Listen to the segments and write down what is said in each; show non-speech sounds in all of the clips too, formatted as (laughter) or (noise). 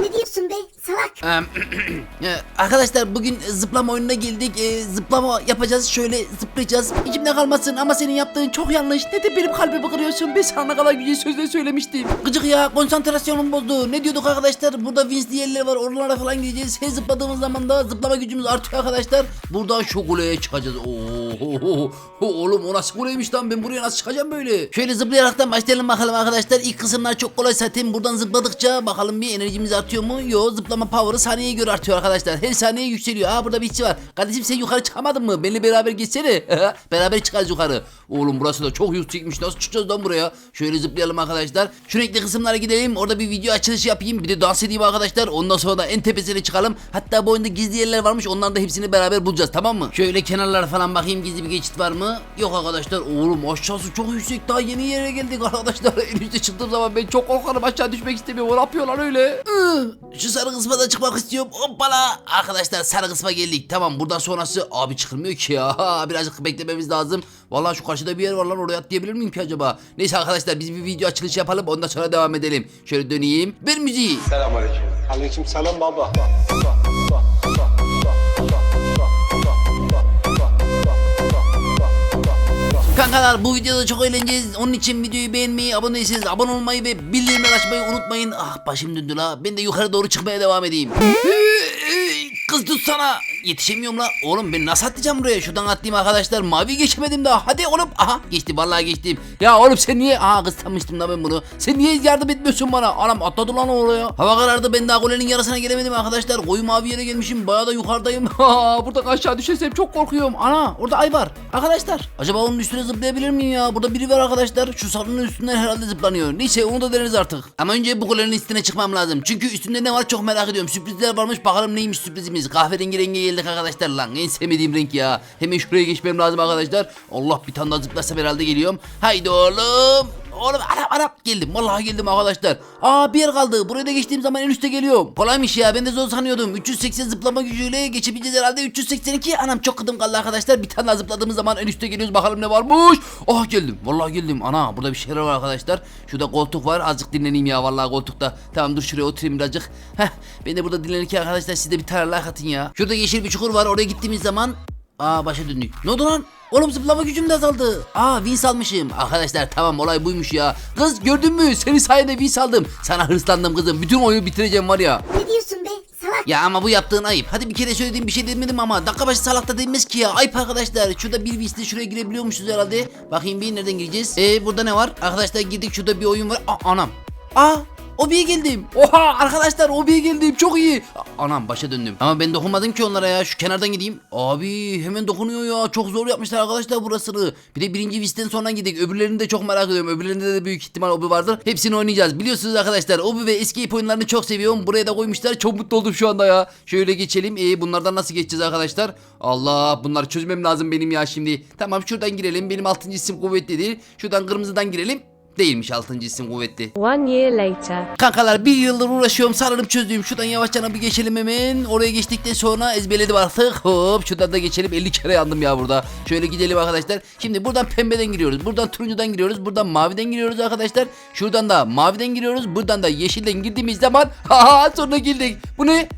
Ne diyorsun be salak? (clears throat) E, Arkadaşlar bugün zıplama oyununa geldik. Ee, zıplama yapacağız. Şöyle zıplayacağız. İçimde kalmasın ama senin yaptığın çok yanlış. Neden benim kalbimi kırıyorsun? Ben sana kadar güzel sözler söylemiştim. Gıcık ya konsantrasyonum bozdu. Ne diyorduk arkadaşlar? Burada Vince yerleri var. Oralara falan gideceğiz. Her zıpladığımız zaman da zıplama gücümüz artıyor arkadaşlar. Buradan şu çıkacağız. Oo, (laughs) oğlum o nasıl kuleymiş lan? Ben buraya nasıl çıkacağım böyle? Şöyle zıplayaraktan başlayalım bakalım arkadaşlar. İlk kısımlar çok kolay zaten. Buradan zıpladıkça bakalım bir enerjimiz artıyor mu? Yo zıplama power'ı saniyeye göre artıyor arkadaşlar. Her saniye yükseliyor. Aa burada bir işçi var. Kardeşim sen yukarı çıkamadın mı? Benimle beraber geçsene. (laughs) beraber çıkarız yukarı. Oğlum burası da çok yüksekmiş. Nasıl çıkacağız lan buraya? Şöyle zıplayalım arkadaşlar. Şu renkli kısımlara gidelim. Orada bir video açılışı yapayım. Bir de dans edeyim arkadaşlar. Ondan sonra da en tepesine çıkalım. Hatta bu oyunda gizli yerler varmış. Onların da hepsini beraber bulacağız tamam mı? Şöyle kenarlara falan bakayım gizli bir geçit var mı? Yok arkadaşlar. Oğlum aşağısı çok yüksek. Daha yeni yere geldik arkadaşlar. (laughs) En üstte çıktığım zaman ben çok korkarım. Aşağı düşmek istemiyorum. Ne yapıyorlar öyle? Şu sarı kısma da çıkmak istiyorum. Hoppala. Arkadaşlar sarı kısma geldik. Tamam buradan sonrası abi çıkılmıyor ki ya. (laughs) Birazcık beklememiz lazım. Vallahi şu karşıda bir yer var lan oraya atlayabilir miyim ki acaba? Neyse arkadaşlar biz bir video açılışı yapalım ondan sonra devam edelim. Şöyle döneyim. Ver müziği. Selamünaleyküm. Aleyküm selam baba. Kankalar bu videoda çok eğleneceğiz. Onun için videoyu beğenmeyi, abone değilseniz abone olmayı ve bildirimleri açmayı unutmayın. Ah başım döndü la. Ben de yukarı doğru çıkmaya devam edeyim. Kız tutsana. Yetişemiyorum la. Oğlum ben nasıl atlayacağım buraya? Şuradan atlayayım arkadaşlar. Mavi geçemedim daha. Hadi oğlum. Aha geçtim vallahi geçtim. Ya oğlum sen niye? Aha kız sanmıştım da ben bunu. Sen niye yardım etmiyorsun bana? Anam atladı lan oraya. Hava karardı ben daha kulenin yarısına gelemedim arkadaşlar. Koyu mavi yere gelmişim. Bayağı da yukarıdayım. (laughs) Buradan aşağı düşersem çok korkuyorum. Ana orada ay var. Arkadaşlar acaba onun üstüne zıplayabilir miyim ya? Burada biri var arkadaşlar. Şu salonun üstünden herhalde zıplanıyor. Neyse onu da deneriz artık. Ama önce bu kulenin üstüne çıkmam lazım. Çünkü üstünde ne var çok merak ediyorum. Sürprizler varmış. Bakalım neymiş sürprizimiz. Kahverengi renge geldik arkadaşlar lan. En sevmediğim renk ya. Hemen şuraya geçmem lazım arkadaşlar. Allah bir tane daha zıplasam herhalde geliyorum. Haydi oğlum. Oğlum anam anam geldim vallahi geldim arkadaşlar. Aa bir yer kaldı. Buraya da geçtiğim zaman en üste geliyorum. Kolaymış ya ben de zor sanıyordum. 380 zıplama gücüyle geçebileceğiz herhalde. 382 anam çok kıdım kaldı arkadaşlar. Bir tane daha zıpladığımız zaman en üste geliyoruz bakalım ne varmış. Oh geldim vallahi geldim. Ana burada bir şeyler var arkadaşlar. Şurada koltuk var azıcık dinleneyim ya vallahi koltukta. Tamam dur şuraya oturayım birazcık. Heh ben de burada dinlenirken arkadaşlar siz de bir tane like atın ya. Şurada yeşil bir çukur var oraya gittiğimiz zaman Aa başa döndük. Ne oldu lan? Oğlum zıplama gücüm de azaldı. Aa Vince almışım. Arkadaşlar tamam olay buymuş ya. Kız gördün mü? Senin sayende Vince aldım. Sana hırslandım kızım. Bütün oyunu bitireceğim var ya. Ne diyorsun be salak? Ya ama bu yaptığın ayıp. Hadi bir kere söylediğim bir şey demedim ama dakika başı salakta denmez ki ya. Ayıp arkadaşlar. Şurada bir Vince'de şuraya girebiliyormuşuz herhalde. Bakayım bir nereden gireceğiz? Ee burada ne var? Arkadaşlar girdik şurada bir oyun var. Aa, anam. Aa Obi'ye geldim. Oha arkadaşlar Obi'ye geldim. Çok iyi. Anam başa döndüm. Ama ben dokunmadım ki onlara ya. Şu kenardan gideyim. Abi hemen dokunuyor ya. Çok zor yapmışlar arkadaşlar burasını. Bir de birinci visten sonra gidelim. Öbürlerini de çok merak ediyorum. Öbürlerinde de büyük ihtimal Obi vardır. Hepsini oynayacağız. Biliyorsunuz arkadaşlar Obi ve Escape oyunlarını çok seviyorum. Buraya da koymuşlar. Çok mutlu oldum şu anda ya. Şöyle geçelim. Ee, bunlardan nasıl geçeceğiz arkadaşlar? Allah bunları çözmem lazım benim ya şimdi. Tamam şuradan girelim. Benim 6. isim kuvvetli değil. Şuradan kırmızıdan girelim. Değilmiş 6. isim kuvvetli. One year later. Kankalar bir yıldır uğraşıyorum sanırım çözdüm. Şuradan yavaşça bir geçelim hemen. Oraya geçtikten sonra ezberledim artık. Hop şuradan da geçelim. 50 kere yandım ya burada. Şöyle gidelim arkadaşlar. Şimdi buradan pembeden giriyoruz. Buradan turuncudan giriyoruz. Buradan maviden giriyoruz arkadaşlar. Şuradan da maviden giriyoruz. Buradan da yeşilden girdiğimiz zaman (laughs) ha sonra girdik. Bu ne?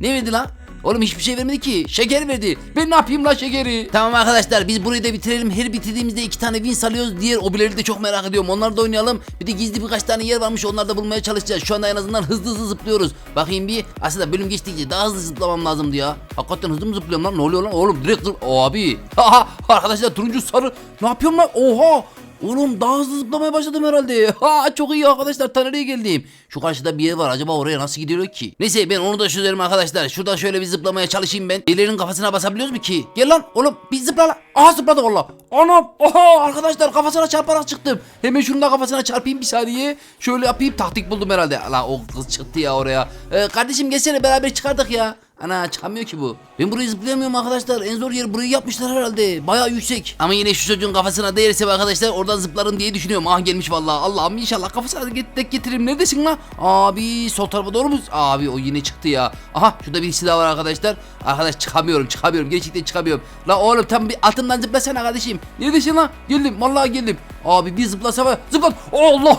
Ne verdi lan? Oğlum hiçbir şey vermedi ki. Şeker verdi. Ben ne yapayım la şekeri? Tamam arkadaşlar biz burayı da bitirelim. Her bitirdiğimizde iki tane win alıyoruz. Diğer obileri de çok merak ediyorum. Onları da oynayalım. Bir de gizli birkaç tane yer varmış. Onları da bulmaya çalışacağız. Şu anda en azından hızlı hızlı zıplıyoruz. Bakayım bir. Aslında bölüm geçtikçe daha hızlı zıplamam lazımdı ya. Hakikaten hızlı mı zıplıyorum lan? Ne oluyor lan? Oğlum direkt zıp... Abi. (laughs) Arkadaşlar turuncu sarı. Ne yapıyorum lan? Oha. Oğlum daha hızlı zıplamaya başladım herhalde. (laughs) Ha çok iyi arkadaşlar tanrıya geldim. Şu karşıda bir yer var acaba oraya nasıl gidiyor ki? Neyse ben onu da çözerim arkadaşlar. Şuradan şöyle bir zıplamaya çalışayım ben. Birilerinin kafasına basabiliyoruz mu ki? Gel lan oğlum bir zıpla lan. Aha zıpladık valla. Anam oha arkadaşlar kafasına çarparak çıktım. Hemen şunun da kafasına çarpayım bir saniye. Şöyle yapayım taktik buldum herhalde. La o kız çıktı ya oraya. Ee, kardeşim gelsene beraber çıkardık ya. Ana çıkamıyor ki bu. Ben burayı zıplayamıyorum arkadaşlar. En zor yeri burayı yapmışlar herhalde. Bayağı yüksek. Ama yine şu çocuğun kafasına değerse arkadaşlar oradan zıplarım diye düşünüyorum. Ah gelmiş vallahi. Allah'ım inşallah kafasına get getiririm. Neredesin lan? Abi sol tarafa doğru mu? Abi o yine çıktı ya. Aha şurada birisi daha var arkadaşlar. Arkadaş çıkamıyorum çıkamıyorum. Gerçekten çıkamıyorum. La oğlum tam bir altından zıplasana kardeşim. Neredesin lan? Geldim vallahi geldim. Abi bir zıplasa var. Zıplat. Allah.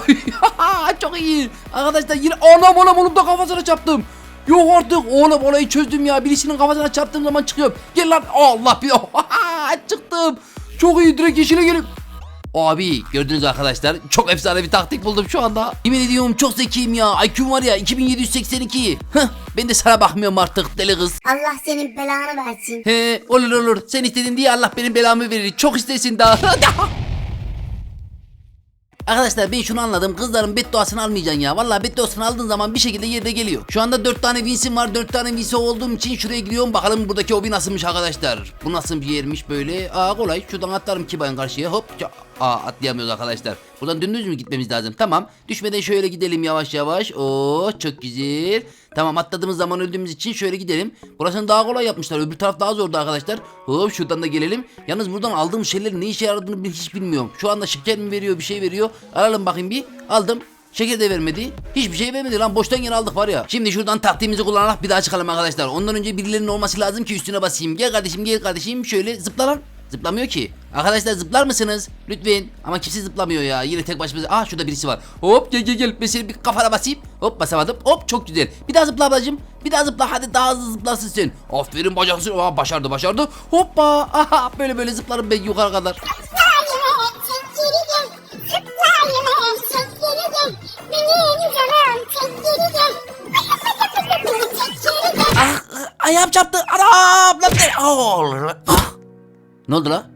(laughs) Çok iyi. Arkadaşlar yine anam anam oğlum da kafasına çarptım. Yok artık oğlum olayı çözdüm ya. Birisinin kafasına çarptığım zaman çıkıyorum. Gel lan. Allah bir (laughs) çıktım. Çok iyi direkt yeşile gelip. Abi gördünüz arkadaşlar çok efsane bir taktik buldum şu anda. Yemin ediyorum çok zekiyim ya. IQ'm var ya 2782. Heh, ben de sana bakmıyorum artık deli kız. Allah senin belanı versin. He olur olur sen istedin diye Allah benim belamı verir. Çok istesin daha. (laughs) Arkadaşlar ben şunu anladım. Kızların bedduasını almayacaksın ya. Vallahi bedduasını aldığın zaman bir şekilde yerde geliyor. Şu anda 4 tane winsim var. 4 tane winsi olduğum için şuraya gidiyorum. Bakalım buradaki obi nasılmış arkadaşlar. Bu nasıl bir yermiş böyle. Aa kolay. Şuradan atlarım ki ben karşıya. Hop. ça- Aa atlayamıyoruz arkadaşlar. Buradan dümdüz mü gitmemiz lazım? Tamam. Düşmeden şöyle gidelim yavaş yavaş. Oo çok güzel. Tamam atladığımız zaman öldüğümüz için şöyle gidelim. Burasını daha kolay yapmışlar. Öbür taraf daha zordu arkadaşlar. Hop şuradan da gelelim. Yalnız buradan aldığım şeylerin ne işe yaradığını bil- hiç bilmiyorum. Şu anda şeker mi veriyor bir şey veriyor. Alalım bakayım bir. Aldım. Şeker de vermedi. Hiçbir şey vermedi lan. Boştan yere aldık var ya. Şimdi şuradan taktiğimizi kullanarak bir daha çıkalım arkadaşlar. Ondan önce birilerinin olması lazım ki üstüne basayım. Gel kardeşim gel kardeşim. Şöyle zıpla lan. Zıplamıyor ki. Arkadaşlar zıplar mısınız? Lütfen. Ama kimse zıplamıyor ya. Yine tek başımıza. Aa şurada birisi var. Hop gel gel gel. Ben seni bir kafana basayım. Hop basamadım. Hop çok güzel. Bir daha zıpla ablacım. Bir daha zıpla. Hadi daha hızlı zıplasın sen. Aferin bacaksın. Aa başardı başardı. Hoppa. Aha böyle böyle zıplarım ben yukarı kadar. Ah, ah, ayağım çarptı. Anam lan ne? Ah. ah.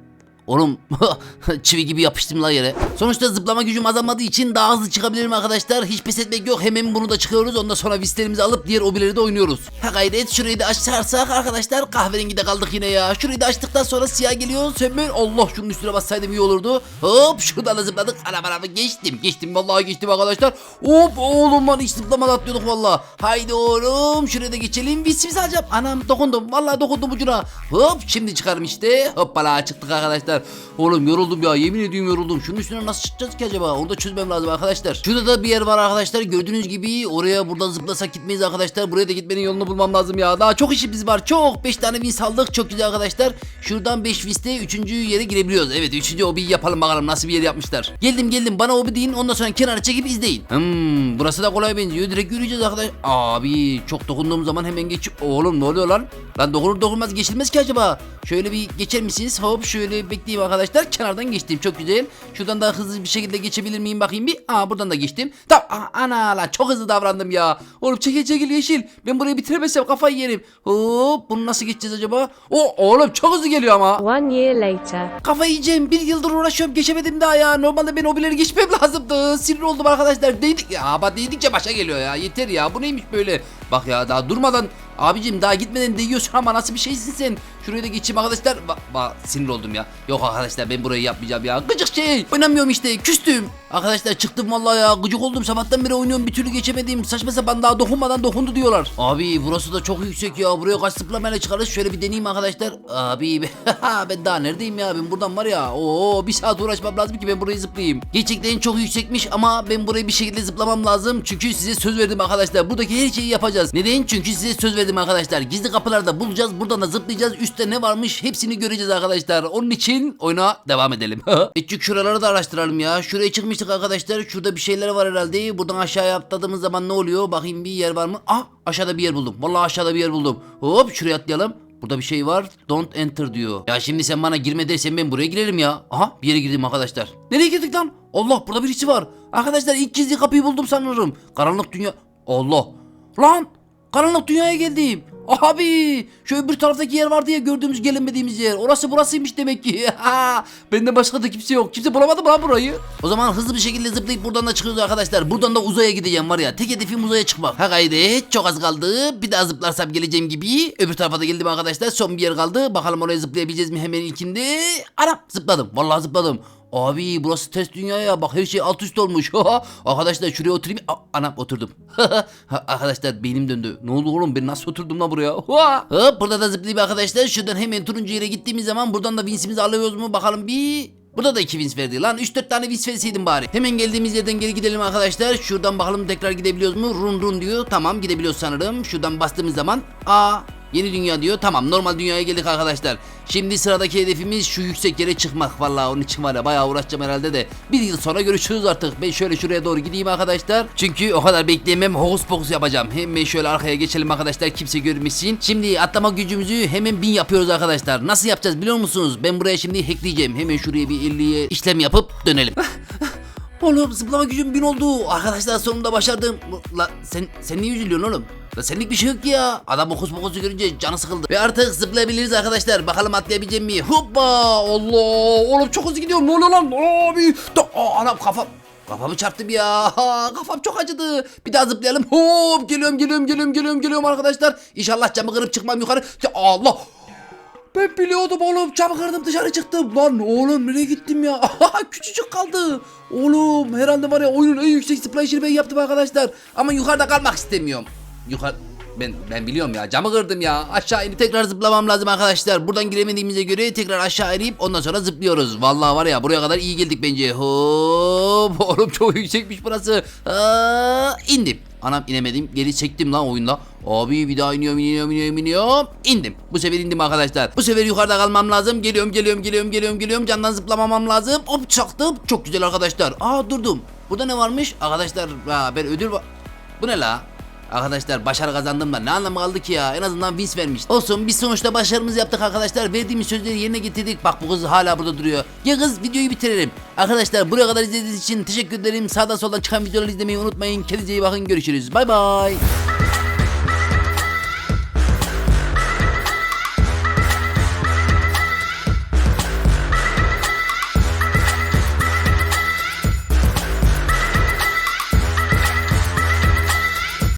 Oğlum (laughs) çivi gibi yapıştım la yere. Sonuçta zıplama gücüm azalmadığı için daha hızlı çıkabilirim arkadaşlar. Hiç pes etmek yok. Hemen bunu da çıkıyoruz. Ondan sonra vislerimizi alıp diğer obileri de oynuyoruz. Ha gayret şurayı da açarsak arkadaşlar kahverengide kaldık yine ya. Şurayı da açtıktan sonra siyah geliyor. Hemen Allah şunun üstüne bassaydım iyi olurdu. Hop şuradan da zıpladık. Ana bana geçtim. Geçtim vallahi geçtim arkadaşlar. Hop oğlum lan hiç zıplamadan atlıyorduk vallahi. Haydi oğlum şuraya da geçelim. Visimizi alacağım. Anam dokundum. Vallahi dokundum ucuna. Hop şimdi çıkarım işte. Hoppala çıktık arkadaşlar. Oğlum yoruldum ya yemin ediyorum yoruldum. Şunun üstüne nasıl çıkacağız ki acaba? Onu da çözmem lazım arkadaşlar. Şurada da bir yer var arkadaşlar. Gördüğünüz gibi oraya buradan zıplasak gitmeyiz arkadaşlar. Buraya da gitmenin yolunu bulmam lazım ya. Daha çok işimiz var. Çok. 5 tane win saldık. Çok güzel arkadaşlar. Şuradan 5 wiste 3. yere girebiliyoruz. Evet 3. obiyi yapalım bakalım nasıl bir yer yapmışlar. Geldim geldim bana obi deyin. Ondan sonra kenara çekip izleyin. Hmm, burası da kolay benziyor. Direkt yürüyeceğiz arkadaş. Abi çok dokunduğum zaman hemen geç. Oğlum ne oluyor lan? Lan dokunur dokunmaz geçilmez ki acaba? Şöyle bir geçer misiniz? Hop şöyle bekleyeyim arkadaşlar. Kenardan geçtim. Çok güzel. Şuradan daha hızlı bir şekilde geçebilir miyim bakayım bir. Aa buradan da geçtim. Aa, ana lan çok hızlı davrandım ya. Oğlum çekil çekil yeşil. Ben burayı bitiremezsem kafayı yerim. Hop bunu nasıl geçeceğiz acaba? O oğlum çok hızlı geliyor ama. One year later. Kafayı yiyeceğim. Bir yıldır uğraşıyorum. Geçemedim daha ya. Normalde ben obileri geçmem lazımdı. Sinir oldum arkadaşlar. Değdik. Ya ama değdikçe başa geliyor ya. Yeter ya. Bu neymiş böyle? Bak ya daha durmadan. Abicim daha gitmeden değiyorsun ama nasıl bir şeysin sen? Şuraya da geçeyim arkadaşlar. Bak, bak sinir oldum ya. Yok arkadaşlar ben burayı yapmayacağım ya. Gıcık şey. Oynamıyorum işte. Küstüm. Arkadaşlar çıktım vallahi ya. Gıcık oldum. Sabahtan beri oynuyorum. Bir türlü geçemedim. Saçma sapan daha dokunmadan dokundu diyorlar. Abi burası da çok yüksek ya. Buraya kaç zıplamayla çıkarız. Şöyle bir deneyeyim arkadaşlar. Abi (laughs) ben daha neredeyim ya? Ben buradan var ya. Oo bir saat uğraşmam lazım ki ben burayı zıplayayım. Gerçekten çok yüksekmiş ama ben burayı bir şekilde zıplamam lazım. Çünkü size söz verdim arkadaşlar. Buradaki her şeyi yapacağız. Neden? Çünkü size söz verdim arkadaşlar. Gizli kapılarda bulacağız. Buradan da zıplayacağız. Üstte ne varmış hepsini göreceğiz arkadaşlar. Onun için oyuna devam edelim. (laughs) Etçik şuraları da araştıralım ya. Şuraya çıkmıştık arkadaşlar. Şurada bir şeyler var herhalde. Buradan aşağıya atladığımız zaman ne oluyor? Bakayım bir yer var mı? Ah aşağıda bir yer buldum. Vallahi aşağıda bir yer buldum. Hop şuraya atlayalım. Burada bir şey var. Don't enter diyor. Ya şimdi sen bana girme dersen ben buraya girerim ya. Aha bir yere girdim arkadaşlar. Nereye girdik lan? Allah burada birisi var. Arkadaşlar ilk gizli kapıyı buldum sanırım. Karanlık dünya. Allah. Lan karanlık dünyaya geldim. Abi şu öbür taraftaki yer vardı ya gördüğümüz gelemediğimiz yer. Orası burasıymış demek ki. (laughs) Bende başka da kimse yok. Kimse bulamadı mı lan burayı? O zaman hızlı bir şekilde zıplayıp buradan da çıkıyoruz arkadaşlar. Buradan da uzaya gideceğim var ya. Tek hedefim uzaya çıkmak. Ha gayret çok az kaldı. Bir daha zıplarsam geleceğim gibi. Öbür tarafa da geldim arkadaşlar. Son bir yer kaldı. Bakalım oraya zıplayabileceğiz mi hemen ilkinde. Anam zıpladım. Vallahi zıpladım. Abi burası test dünya ya bak her şey alt üst olmuş. (laughs) arkadaşlar şuraya oturayım. A- anam oturdum. (laughs) arkadaşlar beynim döndü. Ne oldu oğlum ben nasıl oturdum lan buraya? Hop burada da zıplayayım arkadaşlar. Şuradan hemen turuncu yere gittiğimiz zaman buradan da winsimizi alıyoruz mu bakalım bir. Burada da 2 wins verdi lan 3-4 tane wins verseydim bari. Hemen geldiğimiz yerden geri gidelim arkadaşlar. Şuradan bakalım tekrar gidebiliyoruz mu? Run run diyor. Tamam gidebiliyoruz sanırım. Şuradan bastığımız zaman. Aa Yeni dünya diyor. Tamam normal dünyaya geldik arkadaşlar. Şimdi sıradaki hedefimiz şu yüksek yere çıkmak. Vallahi onun için var ya bayağı uğraşacağım herhalde de. Bir yıl sonra görüşürüz artık. Ben şöyle şuraya doğru gideyim arkadaşlar. Çünkü o kadar bekleyemem. Hokus pokus yapacağım. Hemen şöyle arkaya geçelim arkadaşlar. Kimse görmesin. Şimdi atlama gücümüzü hemen bin yapıyoruz arkadaşlar. Nasıl yapacağız biliyor musunuz? Ben buraya şimdi hackleyeceğim. Hemen şuraya bir 50'ye işlem yapıp dönelim. (laughs) Oğlum zıplama gücüm bin oldu. Arkadaşlar sonunda başardım. La sen sen niye üzülüyorsun oğlum? La senlik bir şey yok ya. Adam okus pokusu görünce canı sıkıldı. Ve artık zıplayabiliriz arkadaşlar. Bakalım atlayabileceğim mi? Hoppa! Allah! Oğlum çok hızlı gidiyorum. Ne oluyor lan? Abi! Da, Aa, anam kafam. Kafamı çarptım ya. Ha, kafam çok acıdı. Bir daha zıplayalım. Hop! Geliyorum, geliyorum, geliyorum, geliyorum, geliyorum arkadaşlar. İnşallah camı kırıp çıkmam yukarı. Ya Allah! Ben biliyordum oğlum camı kırdım dışarı çıktım. Lan oğlum nereye gittim ya? (laughs) Küçücük kaldı. Oğlum herhalde var ya oyunun en yüksek zıplayışını ben yaptım arkadaşlar. Ama yukarıda kalmak istemiyorum. Yukarı ben ben biliyorum ya camı kırdım ya. Aşağı inip tekrar zıplamam lazım arkadaşlar. Buradan giremediğimize göre tekrar aşağı inip ondan sonra zıplıyoruz. Vallahi var ya buraya kadar iyi geldik bence. Hop (laughs) oğlum çok yüksekmiş burası. Aa, indim Anam inemedim. Geri çektim lan oyunda. Abi bir daha iniyorum iniyorum iniyorum iniyorum. İndim. Bu sefer indim arkadaşlar. Bu sefer yukarıda kalmam lazım. Geliyorum geliyorum geliyorum geliyorum geliyorum. Candan zıplamamam lazım. Hop çaktım. Çok güzel arkadaşlar. Aa durdum. Burada ne varmış? Arkadaşlar ha, ben ödül var. Bu ne la? Arkadaşlar başarı kazandım da ne anlamı kaldı ki ya en azından wins vermiş. Olsun biz sonuçta başarımızı yaptık arkadaşlar verdiğimiz sözleri yerine getirdik. Bak bu kız hala burada duruyor. Ya kız videoyu bitirelim. Arkadaşlar buraya kadar izlediğiniz için teşekkür ederim. Sağdan soldan çıkan videoları izlemeyi unutmayın. Kendinize iyi bakın görüşürüz. Bay bay.